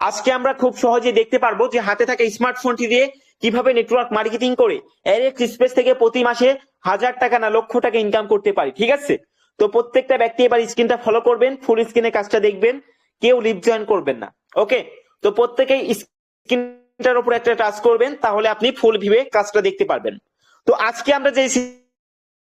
আজকে আমরা খুব সহজে দেখতে পারব যে হাতে থাকা স্মার্টফোনটি দিয়ে কীভাবে নেটওয়ার্ক মার্কেটিং করে এর স্পেস থেকে প্রতি মাসে হাজার টাকা না লক্ষ টাকা ইনকাম করতে পারি, ঠিক আছে? তো প্রত্যেকটা ব্যক্তি এবার স্ক্রিনটা ফলো করবেন ফুল স্ক্রিনে কাজটা দেখবেন, কেউ লিপ জয়েন করবেন না ওকে তো প্রত্যেকেই স্ক্রিনটার উপর একটা টাচ করবেন, তাহলে আপনি ফুল ভিভে কাজটা দেখতে পারবেন। তো আজকে আমরা যে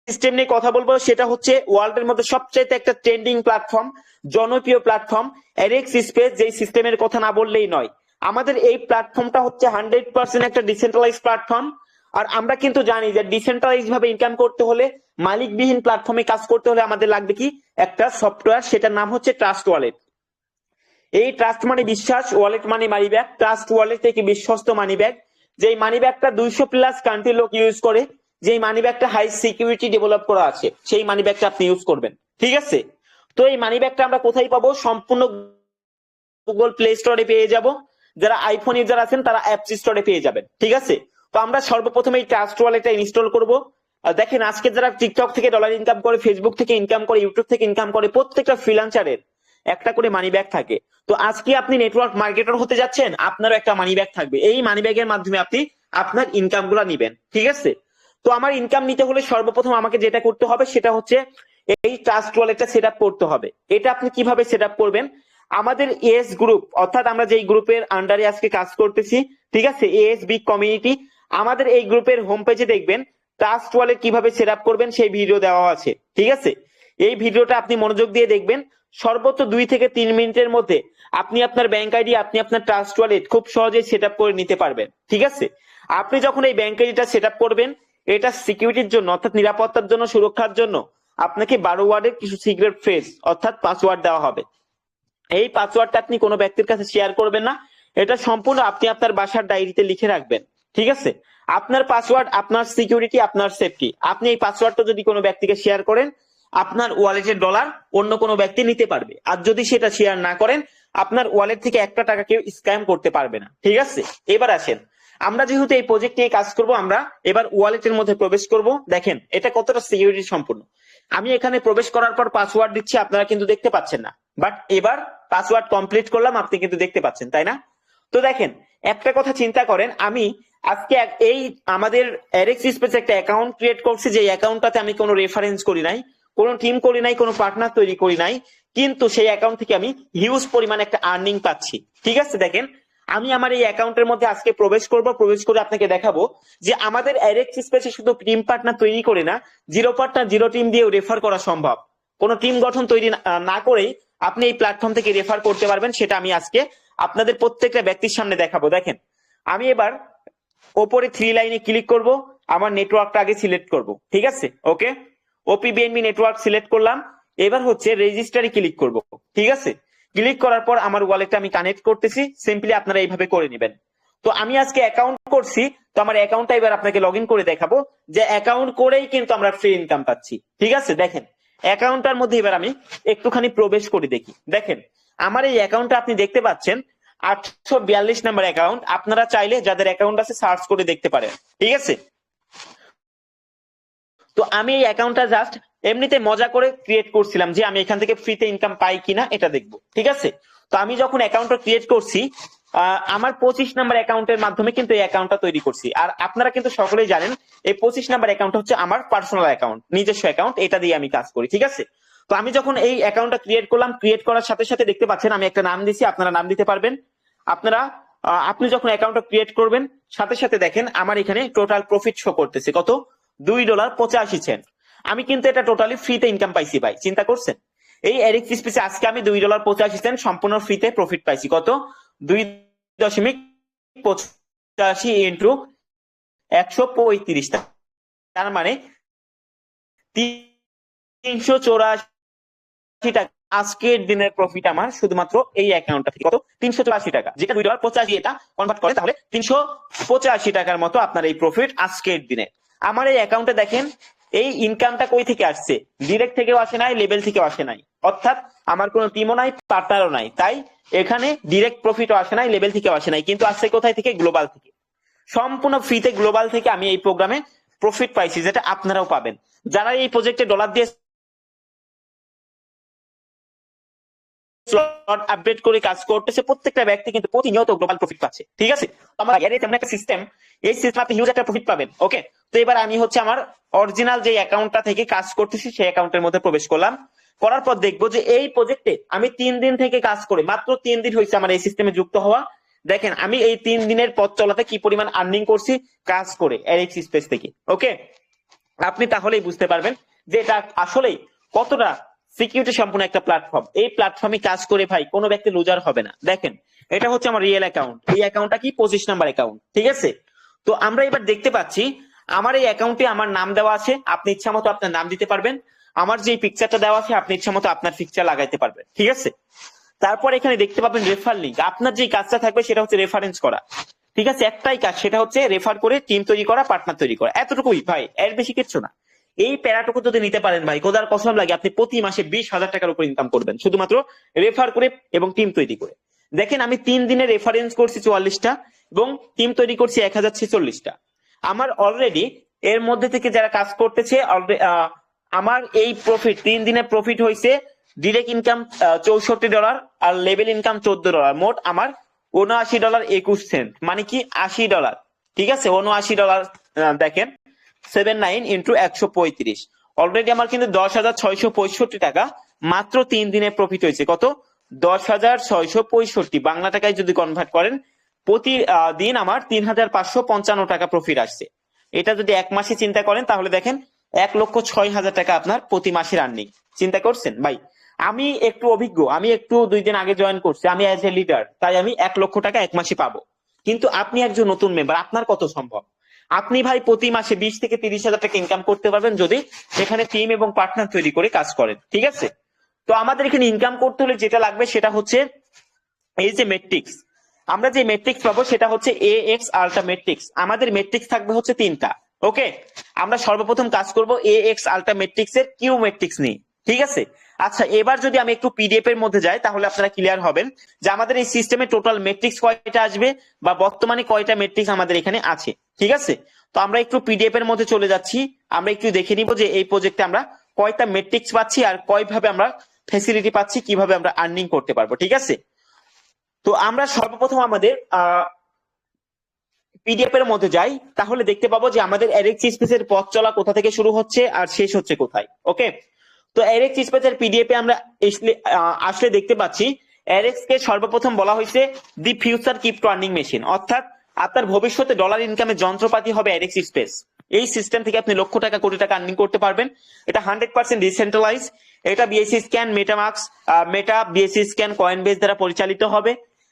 সিস্টেম নিয়ে কথা বলব, সেটা হচ্ছে ওয়ার্ল্ডের মধ্যে সবচাইতে একটা ট্রেন্ডিং প্ল্যাটফর্ম জনপ্রিয় প্ল্যাটফর্ম এরেক্স স্পেস যেই সিস্টেমের কথা না বললেই নয়। আমাদের এই প্ল্যাটফর্মটা হচ্ছে হান্ড্রেড পার্সেন্ট একটা ডিসেন্ট্রালাইজ প্ল্যাটফর্ম আর আমরা কিন্তু জানি যে ডিসেন্ট্রালাইজ ভাবে ইনকাম করতে হলে, মালিকবিহীন প্ল্যাটফর্মে কাজ করতে হলে আমাদের লাগবে কি? একটা সফটওয়্যার সেটার নাম হচ্ছে ট্রাস্ট ওয়ালেট এই ট্রাস্ট মানে বিশ্বাস ওয়ালেট মানে মানি ব্যাগ ট্রাস্ট ওয়ালেট থেকে বিশ্বস্ত মানি ব্যাগ যেই মানি ব্যাগটা দুইশো প্লাস কান্ট্রি লোক ইউজ করে যেই মানি ব্যাগটা হাই সিকিউরিটি ডেভেলপ করা আছে, সেই মানি ব্যাগটা আপনি ইউজ করবেন। ঠিক আছে? তো এই মানি ব্যাগটা আমরা কোথায় পাবো? সম্পূর্ণ গুগল প্লে স্টোরে পেয়ে যাব। যারা আইফোন ইউজার আছেন, তারা অ্যাপস স্টোরে পেয়ে যাবেন। ঠিক আছে? তো আমরা সর্বপ্রথম এই ট্রাস্ট ওয়ালেটটা ইনস্টল করব। দেখেন, আজকে যারা টিকটক থেকে ডলার ইনকাম করে ফেসবুক থেকে ইনকাম করে ইউটিউব থেকে ইনকাম করে, প্রত্যেকটা ফ্রিলান্সারের একটা করে মানি ব্যাগ থাকে। তো আজকে আপনি নেটওয়ার্ক মার্কেটার হতে যাচ্ছেন, আপনারও একটা মানি ব্যাগ থাকবে। এই মানি ব্যাগের মাধ্যমে আপনি আপনার ইনকামগুলা নিবেন। ঠিক আছে? তো আমার ইনকাম নিতে হলে সর্বপ্রথম আমাকে যেটা করতে হবে সেটা হচ্ছে এই ট্রাস্ট ওয়ালেটটা সেট করতে হবে। এটা আপনি কীভাবে সেট করবেন? আমাদের এস গ্রুপ অর্থাৎ আমরা যেই গ্রুপের আন্ডারে আজকে কাজ করতেছি, ঠিক আছে? এস বি কমিউনিটি আমাদের এই গ্রুপের হোম পেজে দেখবেন ট্রাস্ট ওয়ালেট কীভাবে সেট করবেন সেই ভিডিও দেওয়া আছে, ঠিক আছে? এই ভিডিওটা আপনি মনোযোগ দিয়ে দেখবেন। সর্বোচ্চ দুই থেকে তিন মিনিটের মধ্যে আপনি আপনার ব্যাংক আইডি আপনি আপনার ট্রাস্ট ওয়ালেট খুব সহজেই সেট করে নিতে পারবেন, ঠিক আছে? আপনি যখন এই ব্যাংক আইডিটা সেট করবেন এটা সিকিউরিটির জন্য, অর্থাৎ নিরাপত্তার জন্য, সুরক্ষার জন্য আপনাকে বারো ওয়ার্ডের কিছু সিক্রেট ফ্রেজ অর্থাৎ পাসওয়ার্ড দেওয়া হবে। এই পাসওয়ার্ডটা আপনি কোনো ব্যক্তির কাছে শেয়ার করবেন না। এটা সম্পূর্ণ আপনি আপনার বাসার ডায়েরিতে লিখে রাখবেন, ঠিক আছে? আপনার পাসওয়ার্ড আপনার সিকিউরিটি আপনার সেফটি আপনি এই পাসওয়ার্ডটা যদি কোনো ব্যক্তিকে শেয়ার করেন, আপনার ওয়ালেটের ডলার অন্য কোনো ব্যক্তি নিতে পারবে। আর যদি সেটা শেয়ার না করেন, আপনার ওয়ালেট থেকে একটা টাকা কেউ স্ক্যাম করতে পারবে না, ঠিক আছে? এবার আসেন। আমরা যেহেতু এই প্রজেক্ট নিয়ে কাজ করব, আমরা এবার ওয়ালেটের মধ্যে প্রবেশ করব। দেখেন, এটা কতটা সিকিউরিটি সম্পূর্ণ। আমি এখানে প্রবেশ করার পর পাসওয়ার্ড দিচ্ছি, আপনারা কিন্তু দেখতে পাচ্ছেন না। বাট এবার পাসওয়ার্ড কমপ্লিট করলাম, আপনি কিন্তু দেখতে পাচ্ছেন, তাই না? তো দেখেন, একটা কথা চিন্তা করেন, আমি আজকে এই আমাদের এরেক্স স্পেস একটা অ্যাকাউন্ট ক্রিয়েট করছি যে অ্যাকাউন্টটাতে আমি কোনো রেফারেন্স করি নাই, কোনো টিম করি নাই, কোনো পার্টনার তৈরি করি নাই, কিন্তু সেই অ্যাকাউন্ট থেকে আমি হিউজ পরিমাণ একটা আর্নিং পাচ্ছি। ঠিক আছে, দেখেন আমি আমার এই অ্যাকাউন্টের মধ্যে আজকে প্রবেশ করব, প্রবেশ করে আপনাকে দেখাবো যে আমাদের এরেক্স স্পেসে শুধু টিম পার্টনার তৈরি করে না জিরো পার্টনার জিরো টিম দিয়েও রেফার করা সম্ভব। কোনো টিম গঠন তৈরি না করেই আপনি এই প্ল্যাটফর্ম থেকে রেফার করতে পারবেন, সেটা আমি আজকে আপনাদের প্রত্যেকটা ব্যক্তির সামনে দেখাবো। দেখেন, আমি এবার ওপরে থ্রি লাইনে ক্লিক করব, আমার নেটওয়ার্কটা আগে সিলেক্ট করব, ঠিক আছে? Okay OP BNB network select করলাম, এবার হচ্ছে রেজিস্টারে ক্লিক করব, ঠিক আছে? ক্লিক করার পর আমার ওয়ালেটটা আমি কানেক্ট করতেছি সিম্পলি আপনারা এইভাবে করে নেবেন। তো আমি আজকে অ্যাকাউন্ট করছি, তো আমার অ্যাকাউন্টটা এবার আপনাকে লগ করে দেখাবো, যে অ্যাকাউন্ট করেই কিন্তু আমরা ফ্রি ইনকাম পাচ্ছি। ঠিক আছে? দেখেন অ্যাকাউন্টটার মধ্যে এবার আমি একটুখানি প্রবেশ করে দেখি। দেখেন, আমার এই অ্যাকাউন্টটা আপনি দেখতে পাচ্ছেন, আটশো বিয়াল্লিশ নাম্বার অ্যাকাউন্ট আপনারা চাইলে যাদের অ্যাকাউন্ট আছে সার্চ করে দেখতে পারেন। ঠিক আছে? তো আমি এই অ্যাকাউন্টটা জাস্ট এমনিতে মজা করে ক্রিয়েট করছিলাম যে আমি এখান থেকে ফ্রিতে ইনকাম পাই কিনা এটা দেখব, ঠিক আছে? তো আমি যখন অ্যাকাউন্টটা ক্রিয়েট করছি আমার পঁচিশ নাম্বার অ্যাকাউন্টের মাধ্যমে কিন্তু এই অ্যাকাউন্টটা তৈরি করছি। আর আপনারা কিন্তু সকলেই জানেন, এই পঁচিশ নাম্বার অ্যাকাউন্ট হচ্ছে আমার পার্সোনাল অ্যাকাউন্ট নিজস্ব অ্যাকাউন্ট এটা দিয়ে আমি কাজ করি, ঠিক আছে? তো আমি যখন এই অ্যাকাউন্টটা ক্রিয়েট করলাম ক্রিয়েট করার সাথে সাথে দেখতে পাচ্ছেন, আমি একটা নাম দিছি, আপনারা নাম দিতে পারবেন। আপনারা আপনি যখন অ্যাকাউন্টটা ক্রিয়েট করবেন, সাথে সাথে দেখেন, আমার এখানে টোটাল প্রফিট শো করতেছে, কত? দুই ডলার পঁচাশি সেন্ট আমি কিন্তু এটা টোটালি ফ্রিতে ইনকাম পাইছি ভাই, চিন্তা করছেন? এই এরিক স্পিসে আজকে আমি দুই ডলার পঁচাশি সেন্ট সম্পূর্ণ ফ্রিতে প্রফিট পাইছি। কত? দুই দশমিক পঁচাশি ইন্টু একশো পঁয়ত্রিশ। তার মানে তিনশো চৌরাশি টাকা। আজকের দিনের প্রফিট আমার শুধুমাত্র এই অ্যাকাউন্টটা থেকে। কত? তিনশো চৌরাশি টাকা। যেটা দুই ডলার পঁচাশি এটা কনভার্ট করে, তাহলে তিনশো পঁচাশি টাকার মতো আপনার এই প্রফিট আজকের দিনে। আমার এই অ্যাকাউন্টে দেখেন এই ইনকামটা কই থেকে আসছে? ডিরেক্ট থেকেও আসে নাই লেভেল থেকেও আসে নাই। অর্থাৎ আমার কোনো টিমও নাই পার্টনারও নাই। তাই এখানে ডিরেক্ট প্রফিটও আসে নাই লেভেল থেকেও আসে নাই। কিন্তু আসছে কোথায় থেকে? গ্লোবাল থেকে। সম্পূর্ণ ফ্রিতে গ্লোবাল থেকে আমি এই প্রোগ্রামে প্রফিট পাইছি, যেটা আপনারাও পাবেন। যারা এই প্রজেক্টে ডলার দিয়ে স্লট আপডেট করে কাজ করতেছে, প্রত্যেকটা ব্যক্তি কিন্তু প্রতিনিয়ত গ্লোবাল প্রফিট পাচ্ছে, ঠিক আছে? আমার এর তেমন একটা সিস্টেম এই সিস্টেম আপনি হিউজ একটা প্রফিট পাবেন ওকে তো এবার আমি হচ্ছে আমার অরিজিনাল যে অ্যাকাউন্টটা থেকে কাজ করতেছি, সেই অ্যাকাউন্টের মধ্যে প্রবেশ করলাম। করার পর দেখব যে এই প্রজেক্টে আমি তিন দিন থেকে কাজ করে, মাত্র তিন দিন হয়েছে আমার এই সিস্টেমে যুক্ত হওয়া। দেখেন, আমি এই তিন দিনের পথ চলাতে কি পরিমাণ আর্নিং করছি, কাজ করে এরিক্স স্পেস থেকে ওকে আপনি তাহলেই বুঝতে পারবেন যে এটা আসলেই কতটা সিকিউরিটি সম্পূর্ণ একটা প্ল্যাটফর্ম এই প্ল্যাটফর্মে কাজ করে ভাই, কোনো ব্যক্তি লুজার হবে না। দেখেন, এটা হচ্ছে আমার রিয়েল অ্যাকাউন্ট এই অ্যাকাউন্টটা কি? পঁচিশ নাম্বার অ্যাকাউন্ট ঠিক আছে? তো আমরা এবার দেখতে পাচ্ছি, আমার এই অ্যাকাউন্টে আমার নাম দেওয়া আছে, আপনি ইচ্ছা মতো আপনার নাম দিতে পারবেন। আমার যে পিকচারটা দেওয়া আছে, আপনি ইচ্ছা মতো আপনার পিকচার লাগাইতে পারবেন, ঠিক আছে? তারপর এখানে দেখতে পাবেন রেফার লিঙ্ক আপনার যে কাজটা থাকবে, সেটা হচ্ছে রেফারেন্স করা। ঠিক আছে? একটাই কাজ, সেটা হচ্ছে রেফার করে টিম তৈরি করা পার্টনার তৈরি করা। এতটুকুই ভাই, এর বেশি কিচ্ছু না। এই প্যারাটুকু যদি নিতে পারেন ভাই কোদার কসম লাগে, আপনি প্রতি মাসে বিশ হাজার টাকার উপর ইনকাম করবেন। শুধুমাত্র রেফার করে এবং টিম তৈরি করে। দেখেন, আমি তিন দিনে রেফারেন্স করছি চুয়াল্লিশটা এবং টিম তৈরি করছি এক হাজার ছেচল্লিশটা। আমার অলরেডি এর মধ্যে থেকে যারা কাজ করতেছে আমার এই প্রফিট তিন দিনে প্রফিট হয়েছে ডিরেক্ট ইনকাম চৌষট্টি ডলার আর লেভেল ইনকাম চোদ্দ ডলার মোট আমার উনআশি ডলার একুশ সেন্ট মানে কি আশি ডলার ঠিক আছে? উনআশি ডলার দেখেন। সেভেন নাইন ইন্টু একশো পঁয়ত্রিশ অলরেডি আমার কিন্তু দশ হাজার ছয়শো পঁয়ষট্টি টাকা মাত্র তিন দিনে প্রফিট হয়েছে। কত? দশ হাজার ছয়শো পঁয়ষট্টি। বাংলা টাকায় যদি কনভার্ট করেন, প্রতি দিন আমার তিন হাজার পাঁচশো পঞ্চান্ন টাকা প্রফিট আসছে। এটা যদি এক মাসে চিন্তা করেন, তাহলে দেখেন এক লক্ষ ছয় হাজার টাকা আপনার প্রতি মাসের আর্নিং চিন্তা করছেন? ভাই, আমি একটু অভিজ্ঞ, আমি একটু দুই দিন আগে জয়েন করছি, আমি অ্যাজ এ লিডার তাই আমি এক লক্ষ টাকা এক মাসে পাবো। কিন্তু আপনি একজন নতুন মেম্বার আপনার কত সম্ভব? আপনি ভাই প্রতি মাসে বিশ থেকে তিরিশ হাজার টাকা ইনকাম করতে পারবেন যদি এখানে টিম এবং পার্টনার তৈরি করে কাজ করেন, ঠিক আছে? তো আমাদের এখানে ইনকাম করতে হলে যেটা লাগবে সেটা হচ্ছে এই যে মেট্রিক্স আমরা যে মেট্রিক্স পাবো সেটা হচ্ছে এ এক্স আলট্রা মেট্রিক্স আমাদের মেট্রিক্স থাকবে হচ্ছে তিনটা ওকে আমরা সর্বপ্রথম কাজ করব এ এক্স আলট্রা মেট্রিক্স এর কিউ মেট্রিক্স নিয়ে, ঠিক আছে? আচ্ছা এবার যদি আমি একটু পিডিএফ এর মধ্যে যাই, তাহলে আপনারা ক্লিয়ার হবেন যে আমাদের এই সিস্টেমে টোটাল মেট্রিক্স কয়টা আসবে বা বর্তমানে কয়টা মেট্রিক্স আমাদের এখানে আছে, ঠিক আছে? তো আমরা একটু পিডিএফ এর মধ্যে চলে যাচ্ছি। আমরা একটু দেখে নিব যে এই প্রজেক্টে আমরা কয়টা মেট্রিক্স পাচ্ছি আর কয়ভাবে আমরা ফেসিলিটি পাচ্ছি, কীভাবে আমরা আর্নিং করতে পারব, ঠিক আছে? তো আমরা সর্বপ্রথম আমাদের পিডিএফ এর মধ্যে যাই, তাহলে দেখতে পাবো যে আমাদের এরেক্স স্পেসের পথ চলা কোথা থেকে শুরু হচ্ছে আর শেষ হচ্ছে কোথায় ওকে তো এরেক্স স্পেসের পিডিএফ এ আমরা আসলে- দেখতে পাচ্ছি এরেক্স কে সর্বপ্রথম বলা হয়েছে the future crypto earning machine অর্থাৎ আপনার ভবিষ্যতে ডলার ইনকামের যন্ত্রপাতি হবে এরেক্স স্পেস এই সিস্টেম থেকে আপনি লক্ষ টাকা, কোটি টাকা আর্নিং করতে পারবেন। এটা হান্ড্রেড পার্সেন্ট ডিসেন্ট্রালাইজ এটা BSC scan MetaMask meta BSC scan coin base দ্বারা পরিচালিত হবে।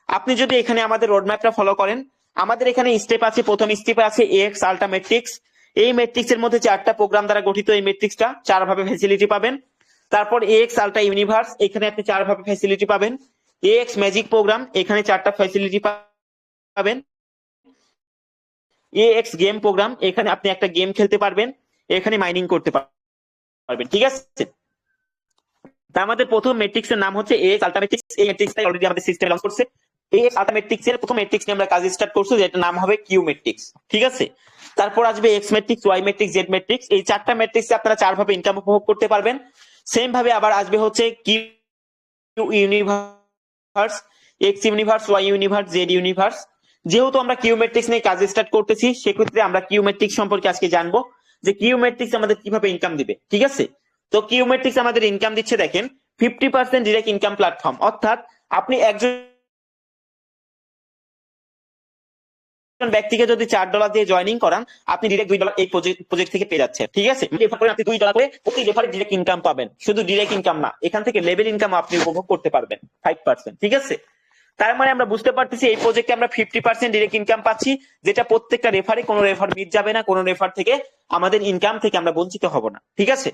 আপনি যদি এখানে আমাদের রোডম্যাপটা ফলো করেন, আমাদের এখানে স্টেপ আছে, প্রথম স্টেপে আছে এক্স আলটা মেট্রিক্স এই মেট্রিক্স এর মধ্যে চারটা প্রোগ্রাম দ্বারা গঠিত এই মেট্রিক্সটা চার ভাবে ফেসিলিটি পাবেন। তারপর এক্স আলটা ইউনিভার্স এখানে আপনি চার ভাবে ফেসিলিটি পাবেন এক্স ম্যাজিক প্রোগ্রাম এখানে চারটা ফেসিলিটি পাবেন। এক্স গেম প্রোগ্রাম এখানে আপনি একটা গেম খেলতে পারবেন। এখানে মাইনিং করতে পারবেন, ঠিক আছে? আমাদের প্রথম মেট্রিক্স এর নাম হচ্ছে এক্স আলটামেট্রিক্স এই মেট্রিক্সটাই অলরেডি আমাদের সিস্টেম লঞ্চ করছে। এই আলটামেট্রিক্স এর প্রথম মেট্রিক্স নিয়ে আমরা কাজ স্টার্ট করছি যেটা নাম হবে কিউ মেট্রিক্স ঠিক আছে? তারপর আসবে X matrix Y matrix Z matrix এই চারটা আপনারা চার ভাবে ইনকাম উপভোগ করতে পারবেন। সেম ভাবে আবার আসবে হচ্ছে Q universe X universe Y universe Z universe যেহেতু আমরা কিউ মেট্রিক্স নিয়ে কাজ স্টার্ট করতেছি, সেক্ষেত্রে আমরা কিউ মেট্রিক্স সম্পর্কে আজকে জানব যে কিউ মেট্রিক্স আমাদের কীভাবে ইনকাম দিবে, ঠিক আছে? তো কিউ মেট্রিক্স আমাদের ইনকাম দিচ্ছে দেখেন fifty percent direct income platform অর্থাৎ আপনি একজন একজন ব্যক্তিকে যদি চার ডলার দিয়ে জয়নিং করান, আপনি ডিরেক্ট দুই ডলার এই প্রজেক্ট থেকে পেয়ে যাচ্ছেন, ঠিক আছে? রেফার করে আপনি দুই ডলার করে প্রতি রেফারে ডিরেক্ট ইনকাম পাবেন। শুধু ডিরেক্ট ইনকাম না, এখান থেকে লেভেল ইনকাম আপনি উপভোগ করতে পারবেন ফাইভ পার্সেন্ট ঠিক আছে? তার মানে আমরা বুঝতে পারতেছি এই প্রজেক্টে আমরা ফিফটি পার্সেন্ট ডিরেক্ট ইনকাম পাচ্ছি, যেটা প্রত্যেকটা রেফারে কোনো রেফার মিট যাবে না, কোনো রেফার থেকে আমাদের ইনকাম থেকে আমরা বঞ্চিত হব না, ঠিক আছে?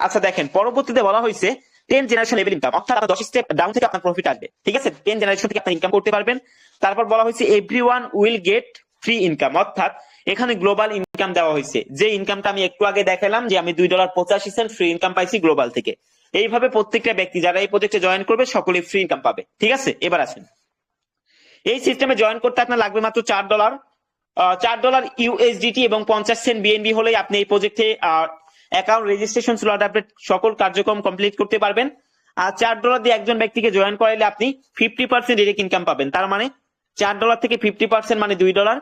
আচ্ছা দেখেন, পরবর্তীতে বলা হয়েছে টেন জেনারেশন লেভেল ইনকাম অর্থাৎ আপনার দশ স্টেপ ডাউন থেকে আপনার প্রফিট আসবে। ঠিক আছে? টেন জেনারেশন থেকে আপনি ইনকাম করতে পারবেন। তারপর বলা হয়েছে every one will get free income অর্থাৎ এখানে গ্লোবাল ইনকাম দেওয়া হয়েছে। যে ইনকামটা আমি একটু আগে দেখালাম, যে আমি দুই ডলার পঁচাশি সেন্ট ফ্রি ইনকাম পাইছি গ্লোবাল থেকে। এইভাবে প্রত্যেকটা ব্যক্তি যারা এই প্রজেক্টে জয়েন করবে সকলে ফ্রি ইনকাম পাবে। ঠিক আছে? এবার আসেন। এই সিস্টেমে জয়েন করতে আপনার লাগবে মাত্র চার ডলার। চার ডলার ইউএসডিটি এবং পঞ্চাশ সেন্ট বিএনবি হলেই আপনি এই প্রজেক্টে অ্যাকাউন্ট রেজিস্ট্রেশন স্লট আপডেট সকল কার্যক্রম কমপ্লিট করতে পারবেন। আর চার ডলার দিয়ে একজন ব্যক্তিকে জয়েন করাইলে আপনি ফিফটি পার্সেন্ট ডিরেক্ট ইনকাম পাবেন। তার মানে চার ডলার থেকে ফিফটি পার্সেন্ট মানে দুই ডলার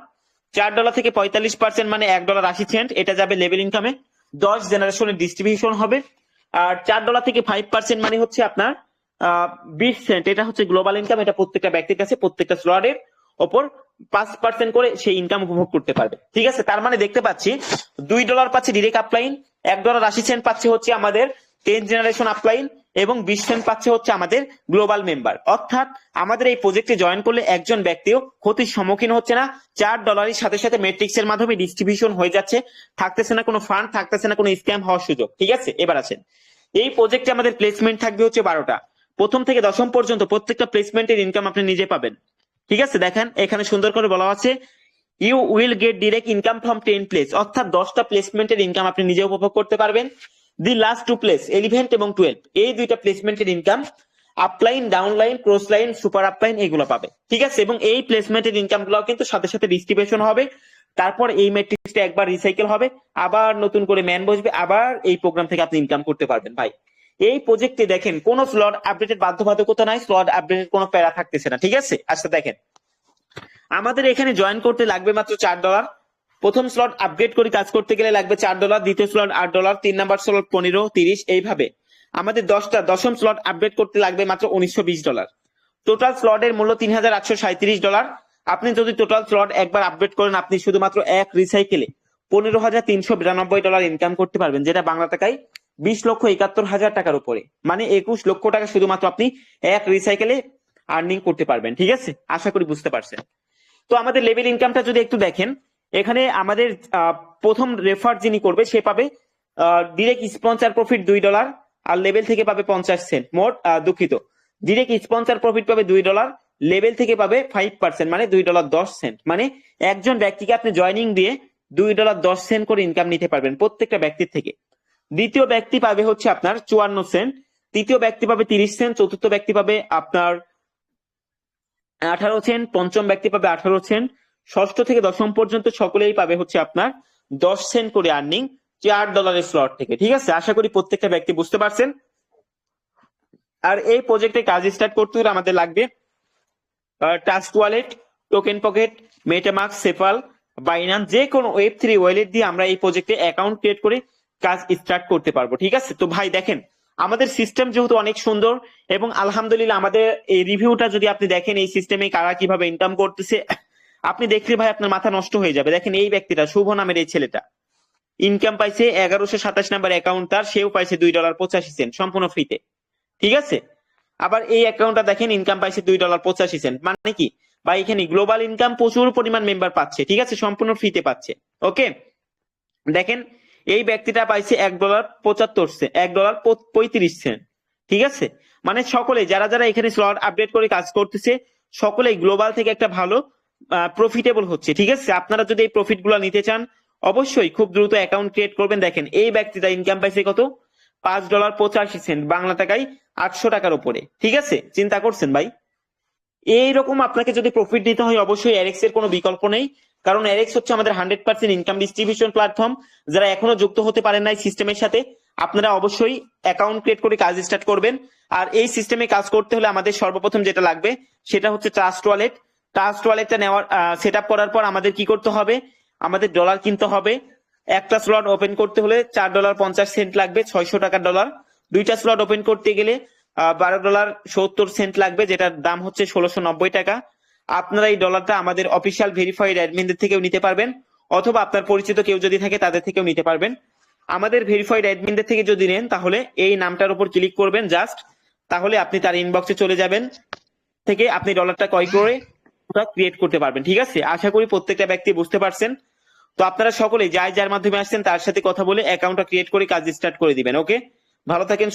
চার ডলার থেকে পঁয়তাল্লিশ পার্সেন্ট মানে এক ডলার আশি সেন্ট এটা যাবে লেভেল ইনকামে দশ জেনারেশনের ডিস্ট্রিবিউশন হবে। আর চার ডলার থেকে ফাইভ পার্সেন্ট মানে হচ্ছে আপনার বিশ সেন্ট এটা হচ্ছে গ্লোবাল ইনকাম এটা প্রত্যেকটা ব্যক্তির কাছে প্রত্যেকটা স্লটের ওপর পাঁচ পার্সেন্ট করে সেই ইনকাম উপভোগ করতে পারবে। ঠিক আছে? তার মানে দেখতে পাচ্ছি, দুই ডলার পাচ্ছে ডিরেক্ট আপলাইন এক ডলার আশি সেন্ট পাচ্ছে হচ্ছে আমাদের টেন জেনারেশন আপলাইন এবং বিশ সেন্ট পাচ্ছে হচ্ছে আমাদের গ্লোবাল মেম্বার অর্থাৎ আমাদের এই প্রজেক্টে জয়েন করলে একজন ব্যক্তিও ক্ষতির সম্মুখীন হচ্ছে না। চার ডলারের সাথে সাথে মেট্রিক্স এর মাধ্যমে ডিস্ট্রিবিউশন হয়ে যাচ্ছে। থাকতেছে না কোনো ফান্ড থাকতেছে না কোনো স্ক্যাম হওয়ার সুযোগ। ঠিক আছে? এবার আছেন এই প্রজেক্টে আমাদের প্লেসমেন্ট থাকবে হচ্ছে বারোটা। প্রথম থেকে দশম পর্যন্ত প্রত্যেকটা প্লেসমেন্টের ইনকাম আপনি নিজে পাবেন। ঠিক আছে? দেখেন, এখানে সুন্দর করে বলা আছে you will get direct income from ten place অর্থাৎ দশটা প্লেসমেন্টের ইনকাম আপনি নিজে উপভোগ করতে পারবেন। The last two place eleventh এবং টুয়েলভ এই দুইটা প্লেসমেন্টের income upline downline cross line super upline এগুলো পাবে। ঠিক আছে? এবং এই প্লেসমেন্টের ইনকামগুলো কিন্তু সাথে সাথে ডিস্ট্রিবিউশন হবে। তারপর এই ম্যাট্রিক্সটা একবার রিসাইকেল হবে। আবার নতুন করে ম্যান বসবে। আবার এই প্রোগ্রাম থেকে আপনি ইনকাম করতে পারবেন ভাই। এই প্রজেক্টে দেখেন, কোন স্লট আপডেটের বাধ্যবাধকতা নাই। স্লট আপডেটের কোনো প্যারা থাকতেছে না। ঠিক আছে? আচ্ছা দেখেন। আমাদের এখানে জয়েন করতে লাগবে মাত্র চার ডলার প্রথম স্লট আপগ্রেড করে কাজ করতে গেলে লাগবে চার ডলার দ্বিতীয় স্লট আট ডলার তিন নাম্বার স্লট পনেরো, তিরিশ, এইভাবে। আমাদের দশটা, দশম স্লট আপডেট করতে লাগবে মাত্র উনিশশো বিশ ডলার টোটাল স্লটের মূল্য তিন হাজার আটশো সাঁত্রিশ ডলার আপনি যদি টোটাল স্লট একবার আপডেট করেন, আপনি শুধুমাত্র এক রিসাইকেলে পনেরো হাজার তিনশো বিরানব্বই ডলার ইনকাম করতে পারবেন, যেটা বাংলা টাকায় বিশ লক্ষ একাত্তর হাজার টাকার উপরে। মানে একুশ লক্ষ টাকা শুধুমাত্র আপনি এক রিসাইকেলে আর্নিং করতে পারবেন, ঠিক আছে? আশা করি বুঝতে পারছেন। তো আমাদের লেভেল ইনকামটা যদি একটু দেখেন, এখানে আমাদের প্রথম রেফার যিনি করবে, সে পাবে ডিরেক্ট স্পন্সার প্রফিট দুই ডলার আর লেভেল থেকে পাবে পঞ্চাশ সেন্ট মোট দুঃখিত। ডিরেক্ট স্পন্সার প্রফিট পাবে দুই ডলার লেভেল থেকে পাবে ফাইভ পার্সেন্ট মানে দুই ডলার দশ সেন্ট মানে একজন ব্যক্তিকে আপনি জয়নিং দিয়ে দুই ডলার দশ সেন্ট করে ইনকাম নিতে পারবেন প্রত্যেকটা ব্যক্তির থেকে। দ্বিতীয় ব্যক্তি পাবে হচ্ছে আপনার চুয়ান্ন সেন্ট তৃতীয় ব্যক্তি পাবে তিরিশ সেন্ট চতুর্থ ব্যক্তি পাবে আপনার আঠারো সেন্ট পঞ্চম ব্যক্তি পাবে আঠারো সেন্ট ষষ্ঠ থেকে দশম পর্যন্ত সকলেই পাবে হচ্ছে আপনার দশ সেন্ট করে আর্নিং চার ডলারের স্লট থেকে। ঠিক আছে? আশা করি প্রত্যেকটা ব্যক্তি বুঝতে পারছেন। আর এই প্রজেক্টে কাজ স্টার্ট করতে হলে আমাদের লাগবে task wallet token pocket MetaMask SafePal Binance যে কোনো ওয়েব থ্রি ওয়ালেট দিয়ে আমরা এই প্রজেক্টে অ্যাকাউন্ট ক্রিয়েট করে কাজ স্টার্ট করতে পারব। ঠিক আছে? তো ভাই, দেখেন আমাদের সিস্টেম যেহেতু অনেক সুন্দর এবং আলহামদুলিল্লাহ আমাদের এই রিভিউটা যদি আপনি দেখেন, এই সিস্টেমে কারা কীভাবে ইনকাম করতেছে, আপনি দেখলে ভাই আপনার মাথা নষ্ট হয়ে যাবে। দেখেন এই ব্যক্তিটা, শুভ নামের এই ছেলেটা। ইনকাম পাইছে এগারোশো সাতাশ নাম্বার অ্যাকাউন্ট তার, সেও পাইছে দুই ডলার পঁচাশি সেন্ট সম্পূর্ণ ফ্রিতে ঠিক আছে? আবার এই অ্যাকাউন্টটা দেখেন ইনকাম পাইছে দুই ডলার পঁচাশি সেন্ট মানে কি? বা এখানে গ্লোবাল ইনকাম প্রচুর পরিমাণ মেম্বার পাচ্ছে, ঠিক আছে? সম্পূর্ণ ফ্রিতে পাচ্ছে ওকে দেখেন এই ব্যক্তিটা পাইছে এক ডলার পঁচাত্তর সেন্ট এক ডলার পঁয়ত্রিশ সেন্ট ঠিক আছে? মানে সকলে, যারা যারা এখানে স্লট আপডেট করে কাজ করতেছে, সকলেই গ্লোবাল থেকে একটা ভালো প্রফিটেবল হচ্ছে, ঠিক আছে? আপনারা যদি এই প্রফিটগুলো নিতে চান, অবশ্যই খুব দ্রুত অ্যাকাউন্ট ক্রিয়েট করবেন। দেখেন, এই ব্যক্তিটা ইনকাম পাইছে কত? পাঁচ ডলার পঁচাশি সেন্ট বাংলা টাকায় আটশো টাকার উপরে, ঠিক আছে? চিন্তা করছেন ভাই? এইরকম আপনাকে যদি প্রফিট দিতে হয়, অবশ্যই এর এর কোনো বিকল্প নেই। কারণ এরএক্স হচ্ছে আমাদের hundred percent income distribution platform যারা এখনও যুক্ত হতে পারেন নাই সিস্টেমের সাথে, আপনারা অবশ্যই অ্যাকাউন্ট ক্রিয়েট করে কাজ স্টার্ট করবেন। আর এই সিস্টেমে কাজ করতে হলে আমাদের সর্বপ্রথম যেটা লাগবে, সেটা হচ্ছে ট্রাস্ট ওয়ালেট ট্রাস্ট ওয়ালেটটা নেওয়ার সেট করার পর আমাদের কি করতে হবে? আমাদের ডলার কিনতে হবে। একটা স্লট ওপেন করতে হলে চার ডলার পঞ্চাশ সেন্ট লাগবে, ছয়শো টাকার ডলার দুইটা স্লট ওপেন করতে গেলে বারো ডলার সত্তর সেন্ট লাগবে, যেটার দাম হচ্ছে ষোলোশো নব্বই টাকা। আপনারা এই ডলারটা আমাদের অফিসিয়াল ভেরিফাইড অ্যাডমিনদের থেকেও নিতে পারবেন, অথবা আপনার পরিচিত কেউ যদি থাকে তাদের থেকেও নিতে পারবেন। আমাদের ভেরিফাইড অ্যাডমিনদের থেকে যদি নেন, তাহলে এই নামটার উপর ক্লিক করবেন জাস্ট তাহলে আপনি তার ইনবক্সে চলে যাবেন, থেকে আপনি ডলারটা ক্রয় করে ক্রিয়েট করতে পারবেন, ঠিক আছে? আশা করি প্রত্যেকটা ব্যক্তি বুঝতে পারছেন। তো আপনারা সকলে যাই যার মাধ্যমে আসছেন, তার সাথে কথা বলে অ্যাকাউন্টটা ক্রিয়েট করে কাজ স্টার্ট করে দিবেন ওকে ভালো থাকেন